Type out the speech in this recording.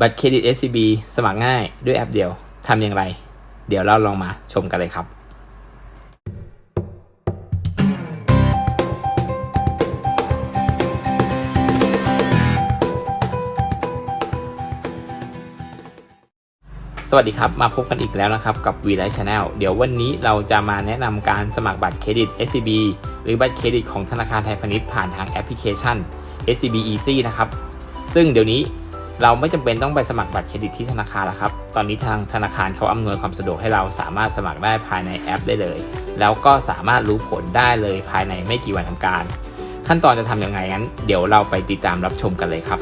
บัตรเครดิต SCB สมัครง่ายด้วยแอปเดียวทำอย่างไร เดี๋ยวเราลองมาชมกันเลยครับสวัสดีครับ มาพบกันอีกแล้วนะครับกับ v ีไลท์ชาแนลเดี๋ยววันนี้เราจะมาแนะนำการสมัครบัตรเครดิต SCB หรือบัตรเครดิตของธนาคารไทยพาณิชย์ผ่านทางแอปพลิเคชัน SCB Easy นะครับ ซึ่งเดี๋ยวนี้ เราไม่จำเป็นต้องไปสมัครบัตรเครดิตที่ธนาคารแล้วครับ ตอนนี้ทางธนาคารเขาอำนวยความสะดวกให้เราสามารถสมัครได้ภายในแอปได้เลย แล้วก็สามารถรู้ผลได้เลยภายในไม่กี่วันทำการ ขั้นตอนจะทำยังไงนั้น เดี๋ยวเราไปติดตามรับชมกันเลยครับ